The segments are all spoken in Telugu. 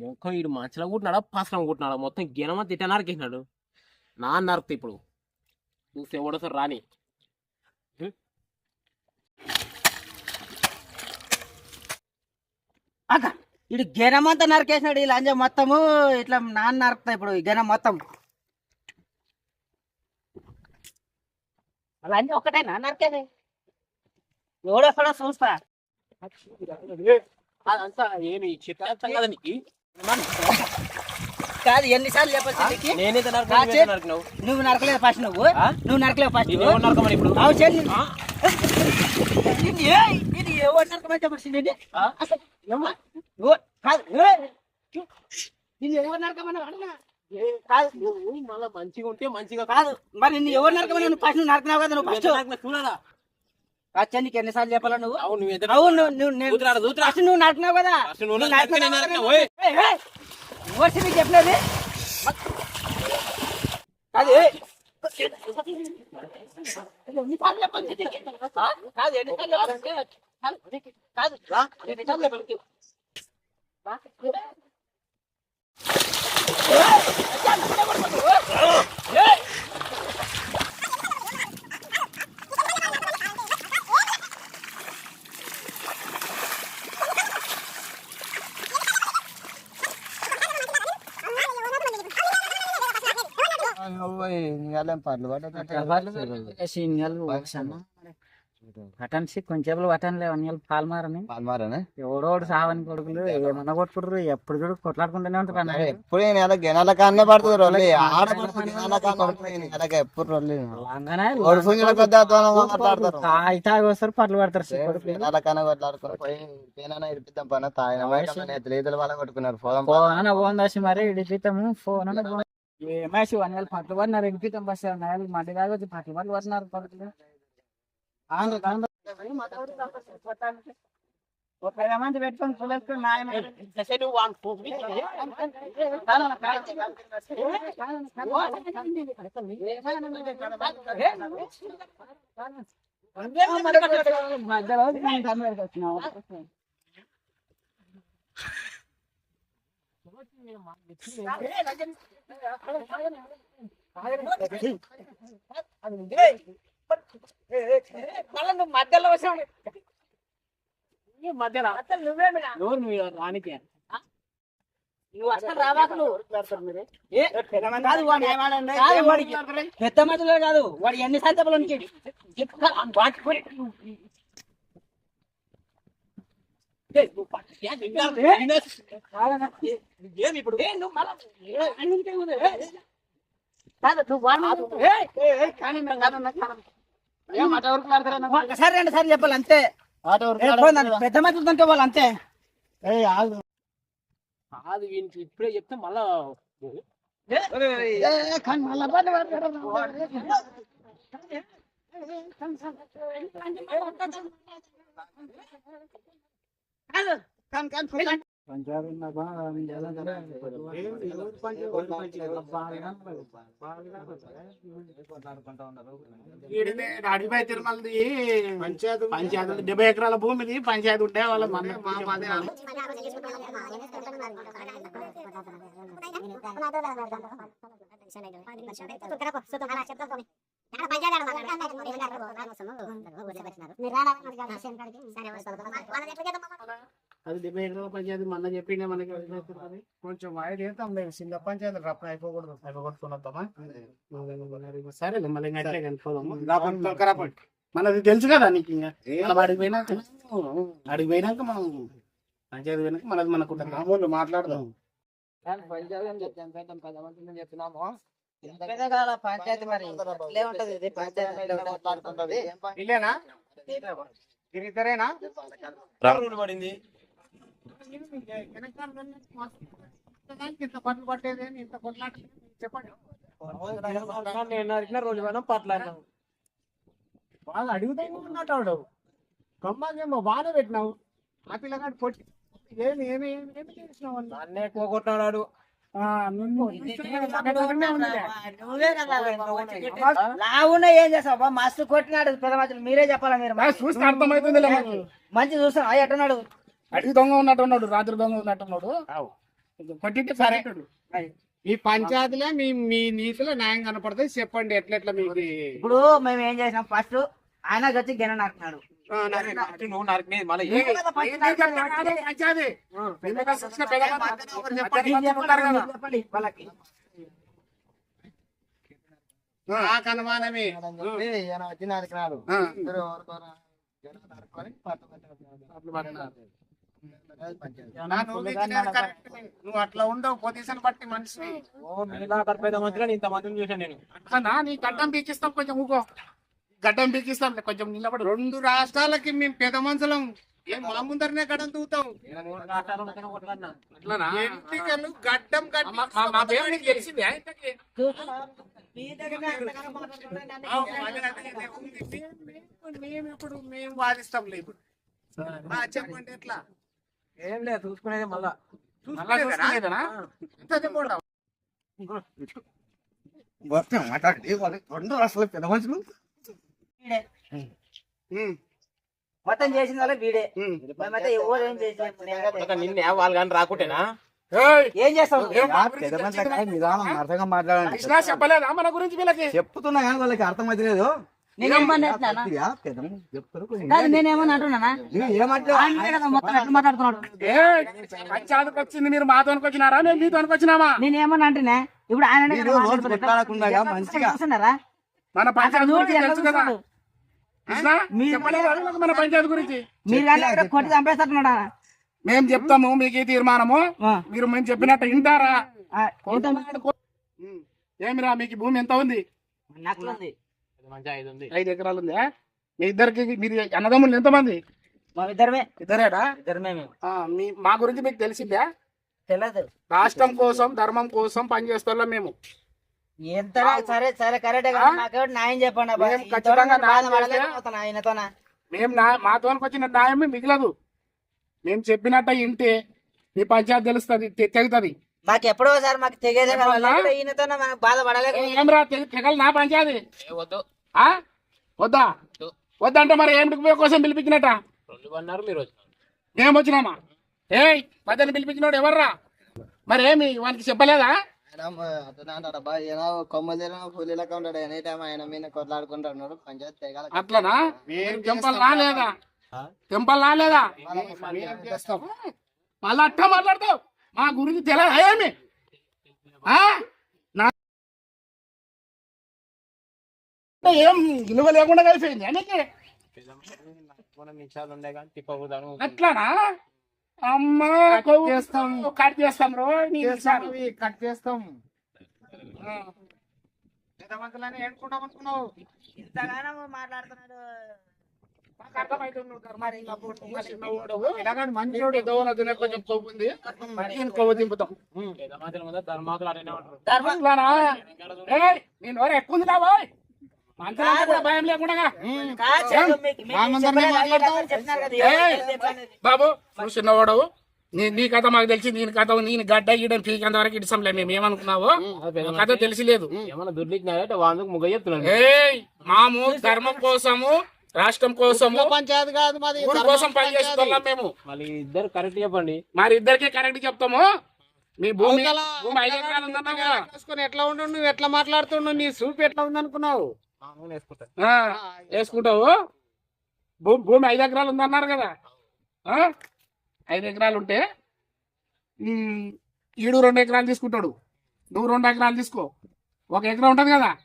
మొక్క వీడు మంచిగా కుట్టినాడా పసలం కుట్టినాడా? మొత్తం గినమ తిట్ట నరికేసినాడు నా నరుకుతా ఇప్పుడు. చూస్తే ఎవడోసారి రాని. అక్క ఇటు గెనం నరికేసినాడు ఈ లంజ మొత్తము. ఇట్లా నాన్న నరుకుతా ఇప్పుడు ఈ గెనం మొత్తం. లంజ ఒకటేనా? నరికేది ఎవడొస్తాడో చూస్తా. అదంతా ఏమి చిత్తం కదా ఎన్నిసార్లు చెప్పచ్చు? నేనైతే నరకను నువ్వు నరకలేదు ఫస్ట్ నువ్వు? నువ్వు నరకలేవు ఫస్ట్. నరకమని ఇప్పుడు? అవు చెల్లి ఆ? ఇది ఎవరు నరకమని ఆ? అసలు కాదు. ఇది ఎవరు నరకమని కాదు నువ్వు మళ్ళా మంచిగా ఉంటే మంచిగా కాదు. మరి నిన్ను ఎవరు నరకమని నువ్వు ఫస్ట్ నువ్వు నరకినావు కదా నువ్వు ఫస్ట్. చూడరా అచ్చా నీకు ఎన్నిసార్లు చెప్పాలా నువ్వు? అవును నువ్వు ఎంత అవును నువ్వు నువ్వు నేను ఫస్ట్ నువ్వు నరకినావు కదా. నువ్వు నువ్వు కదా. ఎవరు నీకు చెప్పినది. కాదు ఏయ్. ఎన్నిసార్లు చెప్పాలి? నీకు? ఆ? కాదు ఎన్నిసార్లు చెప్పాలి? కాదు రా, ఎన్నిసార్లు చెప్పాలి? రా. ఏయ్. పటాన్సి కొంచెం పటాన్లే వన్ పాలు మారని ఎవడోడు సావని కొడుకులు ఏమన్నా కొట్టుకుంటారు. ఎప్పుడు చూడు కొట్లాడుకుంటూనే ఉంటారు అన్న. ఎప్పుడు నేను ఎలా గెనాల కాన్నే పడుతుంది రొల్లి ఎప్పుడు రొల్లి మాట్లాడతారు. తాగి వస్తారు పట్లు పడతారు. గెనాల కన్నా కొట్లాడుకుని ఇడిపిద్దాం పని. తాగిన నేతలు వాళ్ళ కొట్టుకున్నారు. పోదాం ఫోన్ ఫోన్ దాసి మరి ఇడిపిస్తాము ఫోన్ ఏమేసి వన్ వేలు పట్లు పడినారు. ఇడిపిస్తాం బస్ మట్టి దాకా వచ్చి పట్లు పట్లు పడినారు. కొడుకులు ఒక ఐదు మంది పెట్టుకొని పులేసుకొని నాయన వాడిని పోగు. మళ్ళీ నువ్వు మధ్యలో వచ్చావు నువ్వు రానికి నువ్వు అసలు రావాకు నువ్వు? కాదు వాడికి. పెద్ద మధ్యలో కాదు వాడు ఎన్ని సంతపులు ఇప్పుడు ఒకసారి రెండు సార్లు చెప్పాలి అంతే. పెద్ద మధ్యలో ఉంటే వాళ్ళు అంతే కాదు వీనికి ఇప్పుడే చెప్తే మళ్ళా కానీ అడిగిపోయి తిరుమలది పంచాయతీ పంచాయతీ డెబ్బై ఎకరాల భూమిది పంచాయతీ ఉంటే వాళ్ళ మన మా అది డెబ్బై ఎకరాల పంచాయతీ మొన్న చెప్పిండే మనకి. కొంచెం వైడ్ చేస్తాం లేదు చిన్న పంచాయతీ రప్ప అయిపోకూడదు. అయిపోగొట్టుకున్నద్దామా? సరే. మళ్ళీ అట్లే కనుక్కోదాము మనది తెలుసు కదా నీకు ఇంకా. మనం అడిగి పోయినాక అడిగి పోయినాక మనం పంచాయతీ పోయినాక మనది మనకు. మామూలు మాట్లాడదాం. పెద్ద కాల పంచాయతీ మరి? ఉంటది పంచాయతీ ఇల్లేనా? రూల్ పడింది నేను నరికిన రోజు పోయినా పట్లాడినాం బాగా అడుగుతా ఉన్నట్టు కమ్మాకేమో బాగానే పెట్టినావు ఆ పిల్లగాడు పొట్టి ఏమి ఏమి ఏమి ఏమి చేసినావు అన్న ఎక్కువ కొట్టాడు లావున్నా ఏం చేస్తావు మస్తు కొట్టినాడు పెద్ద మధ్యలో మీరే చెప్పాలా మీరు చూస్తే అర్థమవుతుందిలే మంచి చూస్తాను అయ్యి ఎట్టున్నాడు అడిగి దొంగ ఉన్నట్టు ఉన్నాడు రాత్రి దొంగ ఉన్నట్టు ఉన్నాడు కొంచెం కొట్టింటే సరే. మీ పంచాయతీలో మీ మీ నీతిలో న్యాయం కనపడుతుంది చెప్పండి ఎట్లెట్లా మీకు ఇప్పుడు మేము ఏం చేసినాం? ఫస్ట్ ఆయన వచ్చి గిన్నె నాకున్నాడు వాళ్ళకి. ఈయన నువ్వు అట్లా ఉండవు పొజిషన్ బట్టి మనిషి ఓ మిగతా పెద్ద మంత్రులు ఇంత మందిని చూసాను నేను. అట్లా నీ గడ్డం పీకిస్తాం కొంచెం ఊకో. గడ్డం పీకిస్తాం కొంచెం నిలబడి. రెండు రాష్ట్రాలకి మేము పెద్ద మనుషులం. ఏం మా ముందరనే గడ్డం ఎంటికలు గడ్డం గడ్డం తెలిసిందే. మేము- ఇప్పుడు మేము వాదిస్తాం లేదు చెప్పండి ఎట్లా? ఏం లేదు చూసుకునేది మళ్ళా. వీడే. ఉమ్, మొత్తం చేసిన వాళ్ళే వీడే. ఎవరు ఏం నిన్నే వాళ్ళు కానీ రాకుంటేనా? ఏయ్, ఏం చేస్తాం నిదానం అర్థంగా మాట్లాడండి కృష్ణ చెప్పలేదా మన గురించి వీళ్ళకి? చెప్తున్నా కానీ వాళ్ళకి అర్థమైతే లేదు పంచాయతీకి వచ్చింది మీరు వచ్చినారా? వచ్చినామా? నేనేమన్నా అంటున్నా? ఇప్పుడు ఆయన మన పంచాయతీ గురించి తెలుసు కదా. మన పంచాయతీ కొట్టి చంపేస్తున్నాడా మేము చెప్తాము మీకు ఈ తీర్మానము. మీరు మేము చెప్పినట్టు వింటారా. ఏమిరా మీకు భూమి ఎంత ఉంది? ఐదు ఎకరాలు ఉందా మీ ఇద్దరికి మీరు అన్నదమ్ములు ఎంతమంది? మా ఇద్దరమే. ఇద్దరేనా? ఇద్దరమే మీ మా గురించి మీకు తెలిసిందా? తెలియదు రాష్ట్రం కోసం ధర్మం కోసం పనిచేస్తాం మేము. ఎంత సరే సరే కరెక్ట్ నాకు న్యాయం చెప్పండి. మేము మాతోనికి వచ్చిన న్యాయం మిగలదు. మేము చెప్పినట్ట ఇంటే మీ పంచాయతీ తెలుస్తుంది తెగుతుంది. మాకు ఎప్పుడో సార్ మాకు తెగేదే కదా. చెప్పాలా? లేకపోతే ఈయనతోనే మనకు బాధ పడలేక ఏమరా తెగలు నా పంచాయతీ? ఏ వద్దు. ఆ? వద్దా? వద్దంటే మరి ఏమిటి కోసం అన్నారు మీరు మేము వచ్చినామా? ఏయ్ మధ్యన పిలిపించినోడు ఎవర్రా? మరి ఏమి వానికి చెప్పలేదా? అట్లనా? మీరు తెంపలు రాలేదా? తెంపలు రాలేదా? మళ్ళా అట్ట మాట్లాడతావు? మా గురించి తెలియదా ఏమి? ఏం విలువ లేకుండా కానీ తిప్పకూడదు అట్లానా? అమ్మా కొవ్వు. చేస్తాం. కట్ చేస్తాం రో కట్ చేస్తాం. మాట్లాడుతున్నాడు. ఎవరు ఎక్కువ ఉంది. బాయ్ మంత్రులంటే కూడా భయం లేకుండా. బాబు నువ్వు చిన్నవాడవు. నీ నీ కథ మాకు తెలిసి నేను కథ నేను గడ్డ గీయడం పీకంత వరకు ఇడిసంలే మేము ఏమనుకున్నావు? నీ కథ తెలిసి లేదు మాము ధర్మం కోసము రాష్ట్రం కోసము పంచాయతీ కాదు మాది ఊరి కోసం పనిచేస్తున్నాం మేము. మళ్ళీ ఇద్దరు కరెక్ట్ చెప్పండి. మరి ఇద్దరికి కరెక్ట్ చెప్తాము. మీ భూమి భూమి ఐదు ఎకరాలు ఉందన్నావు కదా చేసుకుని ఎట్లా ఉండు నువ్వు ఎట్లా మాట్లాడుతున్నావు నీ సూప్ ఎట్లా ఉంది అనుకున్నావు వేసుకుంటారు ఆ, వేసుకుంటావు? భూ- భూమి ఐదు ఎకరాలు ఉందన్నారు కదా. ఆ? ఐదు ఎకరాలు ఉంటే ఈడు రెండు ఎకరాలు తీసుకుంటాడు. నువ్వు రెండు ఎకరాలు తీసుకో. ఒక ఎకరా ఉంటది కదా.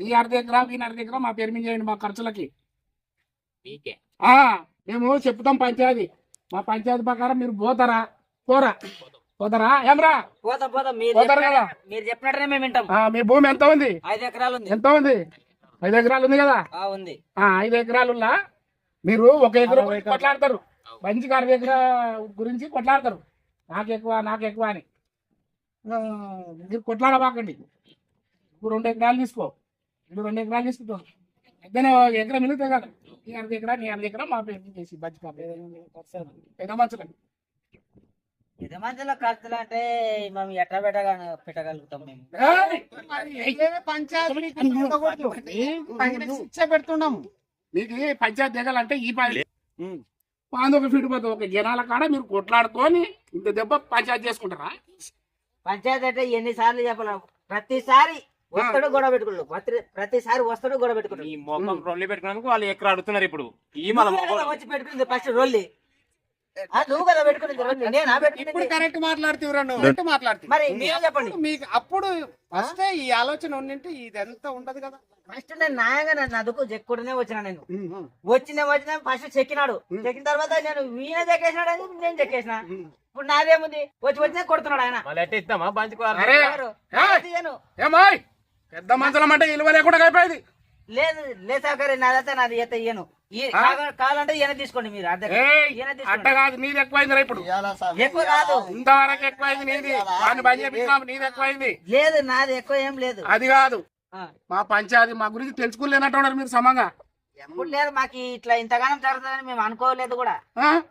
ఈ అర్ధ ఎకరా ఈ అర్ధ ఎకరా మా పేరు మీద చేయండి మా ఖర్చులకి. మేము చెప్తాం పంచాయతీ. మా పంచాయతీ ప్రకారం మీరు పోతారా? పోరా. పోతారా? ఏమరా? పోతాం పోతాం. మీరు చెప్పినట్టే- చెప్పినట్టునే మేము వింటాం. మీ భూమి ఎంత ఉంది? ఐదు ఎకరాలు ఉంది. ఎంత ఉంది? ఐదు ఎకరాలు ఉంది కదా? ఆ ఉంది. ఆ ఐదు ఎకరాలులా మీరు ఒక ఎకరం కొట్లాడతారు. మంచిగా అరవై ఎకరా గురించి కొట్లాడతారు. నాకు ఎక్కువ నాకు ఎక్కువ అని. మీరు కొట్లాడబాకండి. ఇప్పుడు రెండు ఎకరాలు తీసుకో. ఇప్పుడు రెండు ఎకరాలు తీసుకుంటాం ఏదైనా ఒక ఎకరం మిగులుతాయి కదా. నీ అర్ధ ఎకరా నీ అర్ధ ఎకరా మా పేరు చేసి బజ్జి పెద్ద మంచులు పెద్ద మధ్యలో ఖర్చులు అంటే మేము ఎట్లా పెట్టగా పెట్టగలుగుతాం మేము? ఏ పంచాయతీ ఉండకూడదు. పంచాయతీ శిక్ష పెడుతున్నాము. మీకు పంచాయతీ దిగాలంటే ఈ పని పాంది ఒక ఫీట్ పోతుంది ఒక జనాల కాడ మీరు కొట్లాడుకొని ఇంత దెబ్బ పంచాయతీ చేసుకుంటారా? పంచాయతీ అంటే ఎన్నిసార్లు చెప్పలేము ప్రతిసారి వస్తాడు గొడవ పెట్టుకుంటాడు. ప్రతి- ప్రతిసారి వస్తాడు గొడవ పెట్టుకుంటాడు. ఈ మొఖం రొల్లి పెట్టుకున్నందుకు వాళ్ళు ఎక్కడ అడుగుతున్నారు ఇప్పుడు? ఈ మన వచ్చి పెట్టుకుంది ఫస్ట్ రొల్లి. నువ్వు కదా రొల్లి నేనా ఇప్పుడు కరెక్ట్ మాట్లాడుతీవ్రా నువ్వు కరెక్ట్ మాట్లాడుతీ. మరి మీరే చెప్పండి. మీకు అప్పుడు ఫస్ట్ ఈ ఆలోచన ఉండింటే ఇదంతా ఉండదు కదా. ఫస్ట్ నేను న్యాయంగా నన్ను అదుకు చెక్కుడునే వచ్చిన నేను. వచ్చిన వచ్చిన ఫస్ట్ చెక్కినాడు. చెక్కిన తర్వాత నేను వీణ చెక్కేసినాడు అని నేను చెక్కేసిన. ఇప్పుడు నాదేముంది? వచ్చి వచ్చినా కొడుతున్నాడు ఆయన. మళ్ళీ పంచుకోవాలి పెద్ద మంచలం అంటే ఇలువ లేకుండా అయిపోయింది. లేదు లేదు సౌకర్యం నాదైతే నాది ఈత ఇయ్యను. ఈ- కాగా- కావాలంటే ఈయన తీసుకోండి మీరు ఈయన అట్ట కాదు నీది ఎక్కువైందిరా ఇప్పుడు. ఎక్కువ కాదు. ఇంతవరకు ఎక్కువైంది నీది. వాడిని బంద్ చేపించినాము నీది ఎక్కువైంది. లేదు నాది ఎక్కువ ఏం లేదు. అది కాదు. మా పంచాయతీ మా గురించి తెలుసుకోలేనట్టు ఉన్నారు మీరు సమంగా. ఎప్పుడు లేదు మాకు ఇట్లా ఇంతగానం జరుగుతుందని మేము అనుకోలేదు కూడా. ఆ?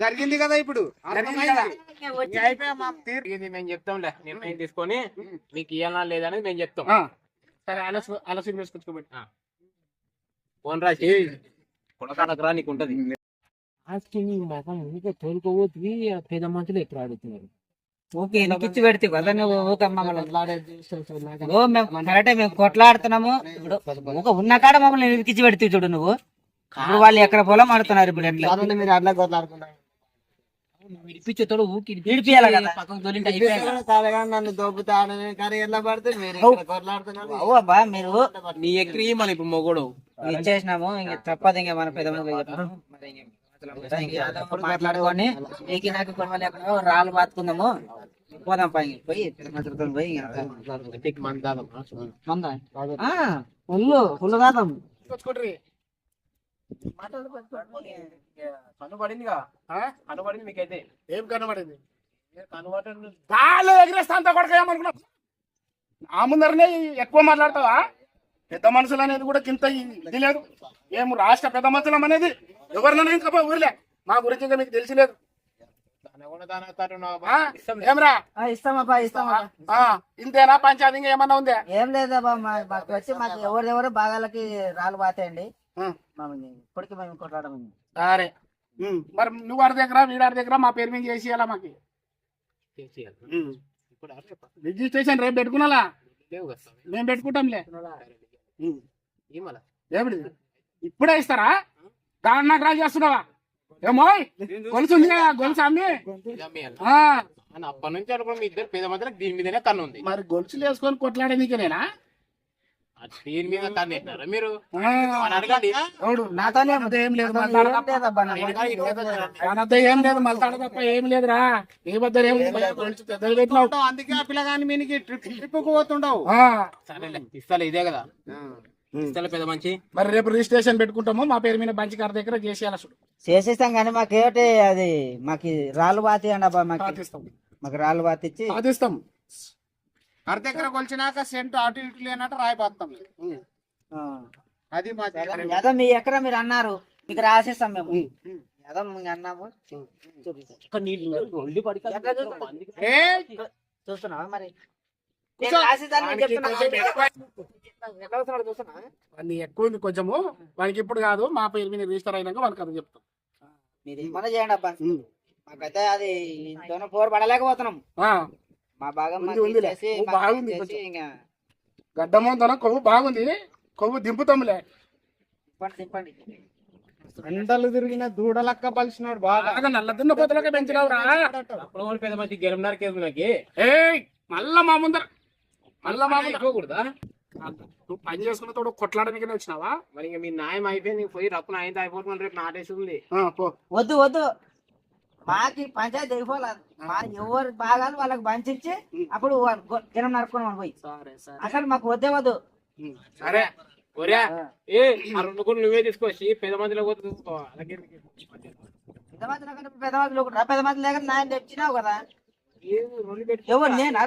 జరిగింది కదా ఇప్పుడు. అయిపోయా మా తీరు. ఇది మేము చెప్తాంలే. నిర్ణయం తీసుకొని మీకు ఇవ్వాలా లేదనేది మేము చెప్తాం. ఆ. సరే ఆలస్యం ఆలస్యం చేసుకొచ్చుకోబెట్టి ఫోన్ రాసి. కొడకాడకు రా నీకు ఉంటది. మొఖం ఊరికే తోలుకోబోతుంది పెద్ద మనుషులు ఎక్కడ అడుగుతున్నారు ఓకే ఎనికిచ్చి పెడితే కదా నువ్వు ఊక మమ్మల్ని. ఓ మేము కరెక్టే మేము కొట్లాడుతున్నాము. ఇప్పుడు ఊక ఉన్న కాడ మమ్మల్ని ఎనికిచ్చి పెడితే చూడు నువ్వు. వాళ్ళు ఎక్కడ పొలం ఆడుతున్నారు ఇప్పుడు ఎట్లా? మీరు అట్లా కొట్లాడుకున్నారు విడిపించేతోడు ఊకి విడిపియాలి కదా. పక్కకు తోలింటే నన్ను దొబ్బుతాడని కర్రీ ఎట్లా పడితే మీరు అవ్వ అబ్బా మీరు నీ ఎక్కి మన ఇప్పుడు మొగోడు. ఇచ్చేసినాము ఇంక తప్పదు ఇంకా మన పెద్ద మాట్లాడుకొని నీకు నాకు కొన్ని రాళ్ళు బాతుకుందాము పోదాం పై పోయి మనుషులతో పోయి ఫుల్లు ఫుల్ కాదాం కనబడిందిగా? ఆ? కనబడింది మీకైతే. ఏం కనబడింది? గాలి ఆ ముందరనే ఎక్కువ మాట్లాడతావా? పెద్ద మనుషులు అనేది కూడా కింద ఇది లేదు. ఏం రాష్ట్ర పెద్ద మనుషులం అనేది ఎవరినైనా ఇంకా ఊర్లే. మా గురించి ఇంకా మీకు ఇస్తామబ్బా ఆ, ఇంతేనా? పంచాయతీ ఏమన్నా ఉందే? ఏం లేదబ్బా మాకు వచ్చి మాకు ఎవరెవరు భాగాలకి రాళ్ళు మమ్మల్ని ఇప్పటికి మేము కొట్లాడము సరే. మరి నువ్వు ఆడి దగ్గర వీడాడి దగ్గర మా పేరు మీద చేసి ఇవ్వాలా మాకు. రిజిస్ట్రేషన్ రేపు పెట్టుకున్నాలా? స్వామి. మేము పెట్టుకుంటాంలే. ఏమిటి? ఇప్పుడే ఇస్తారా? దాని నాకు రాజు చేస్తున్నావా? ఏమోయ్ గొలుసు ఉంది కదా గొలుసు అమ్మి. అప్పటి నుంచి అనుకున్న మీ ఇద్దరు పెద్ద మధ్యలో దీని మీదనే కన్ను ఉంది. మరి గొలుసులు వేసుకొని కొట్లాడే నీకేనేనా దీని మీద మీరు అడగండి. నాతోనే ఏం లేదు తప్ప. నాతో ఏం లేదు మళ్ళీ తప్ప ఏం లేదురా. నీ ఏం పెట్టినావు. అందుకే ఆ పిల్లగాని మీనికి ట్రిప్ ట్రిప్ పోతుండవు. ఆ, సరేలే ఇస్తాలే ఇదే కదా. ఇస్తాలే పెద్ద మంచి మరి రేపు రిజిస్ట్రేషన్ పెట్టుకుంటాము మా పేరు మీద బంచి గారి దగ్గర చేసేయాలి చూడు చేసేస్తాం కానీ మాకేమిటి అది మాకు రాళ్ళు బాతి అండి అబ్బా మాకు. మాకు రాళ్ళు బాతి ఇచ్చి సాధిస్తాం అర దగ్గర కొలిచినాక సెంట్ అటు ఇటు లేనట్టు రాయిపోతాం ఆ. అది మా ఏదో మీ ఎక్కడ మీరు అన్నారు. మీకు రాసేస్తాం మేము. ఏదో అన్నాము. మరి? చూస్తున్నా వాడిని ఎక్కువ ఉంది కొంచెము వానికి ఇప్పుడు కాదు మా పేరు మీద రిజిస్టర్ అయినాక వానికి అది చెప్తాం. మీరు ఏమన్నా చేయండి అబ్బా. మాకైతే అది ఇంతోనే పోరు పడలేకపోతున్నాం. ఆ, మా భాగం ఉంది, ఉందిలే. మాకు బాగుంది కొంచెం. గడ్డమోంతన కొవ్వు బాగుంది. కొవ్వు దింపుతాంలే. తిప్పండి ఎండలు తిరిగిన దూడలక్క పలిచినాడు బాగా. నల్ల దున్న పోతలకే పెంచినావురా. అప్పుడు కూడా పెద్ద మంచి గెలుపునారు కేసు నాకు. ఏయ్ మళ్ళా మా ముందర. మళ్ళా మా ముందర. ఇవ్వకూడదా నువ్వు పని చేసుకున్న తోడు కొట్లాడడానికి వచ్చినావా? మరి ఇంకా మీ న్యాయం అయిపోయింది నీకు పోయి రప్పున అయితే అయిపోతుంది రేపు నాటేసి ఉంది ఆ, పో. వద్దు వద్దు. మాకి పంచాయతీ అయిపోలేదు మా ఎవరు భాగాలు వాళ్ళకి పంచిచ్చి అప్పుడు జనం నరుకున్నాం పోయి. అసలు మాకు వద్దే వద్దు. సరే. ఒరే ఏ ఆ రెండు కూడా నువ్వే తీసుకొచ్చి పెద్ద మందిలో పెద్ద మంది పెద్ద లేక నాయన తెచ్చినావు కదా. ఎవరు నేను ఆ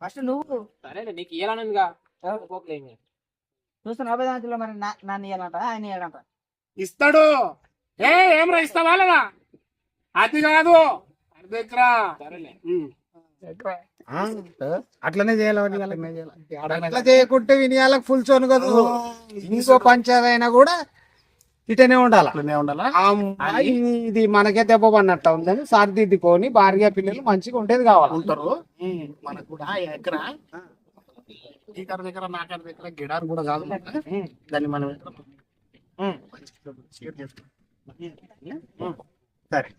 ఫస్ట్ నువ్వు. సరేలే నీకు ఇవ్వాలనిగా పోకలేమి చూస్తున్నావు పెద్ద మందిలో మరి నా- నన్ను ఇవ్వాలంట ఆయన ఇవ్వాలంట ఇస్తాడు. ఏ ఏం రా ఇస్తావా లేదా? అది కాదు. అర్ధ ఎకరా. ఉమ్. అట్లనే చేయాలి అట్లా చేయకుంటే వినియాలకు ఫుల్ చోను కదా. ఇంకో పంచాయతీ అయినా కూడా ఇటనే ఉండాలి? అట్లనే ఉండాలా? ఇది మనకే దెబ్బ పడినట్టు ఉందని సరిదిద్దుకొని భార్య పిల్లలు మంచిగా ఉండేది కావాలి. ఉంటారు. మనకు కూడా ఎకర. ఈ కర దగ్గర నా కర దగ్గర గిడారు కూడా కాదు. దాన్ని మనం షేర్ సరే